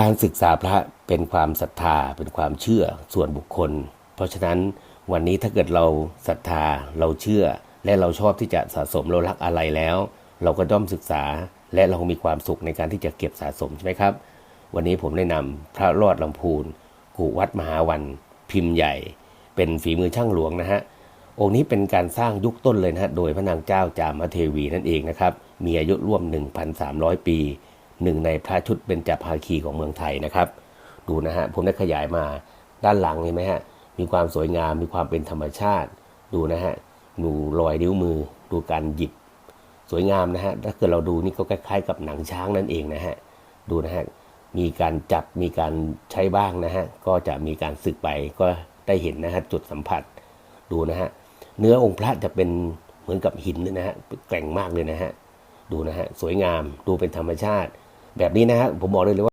การศึกษาพระเป็นความศรัทธาเป็นความเชื่อส่วนบุคคล เพราะฉะนั้นวันนี้ถ้าเกิดเราศรัทธาเราเชื่อ และเราชอบที่จะสะสมเรารักอะไรแล้ว เราก็ย่อมศึกษาและเรามีความสุขในการที่จะเก็บสะสมใช่ไหมครับ วันนี้ผมได้นำพระรอดลำพูนกูวัดมหาวัน พิมพ์ใหญ่ เป็นฝีมือช่างหลวงนะฮะองค์นี้เป็นการสร้างยุคต้นเลยนะฮะโดยพระนางเจ้าจามเทวีนั่นเองนะครับมีอายุร่วม 1,300 ปี หนึ่งในพระชุดเป็นจาภาคีของเมืองไทยนะครับ ดูนะฮะผมได้ขยายมาด้านหลังเห็นไหมฮะมีความสวยงามมีความเป็นธรรมชาติ ดูนะฮะดูรอยนิ้วมือ ดูการหยิบ สวยงามนะฮะถ้าเกิดเราดูนี่ก็คล้ายๆกับหนังช้างนั่นเองนะฮะดูนะฮะมีการจับมีการใช้บ้างนะฮะก็จะมีการสึกไปก็ได้เห็นนะฮะจุดสัมผัสดูนะฮะเนื้อองค์พระจะเป็นเหมือนกับหินเลยนะฮะแกร่งมากเลยนะฮะดูนะฮะสวยงามดูเป็นธรรมชาติ แบบนี้นะฮะผมบอกเลยเลยว่า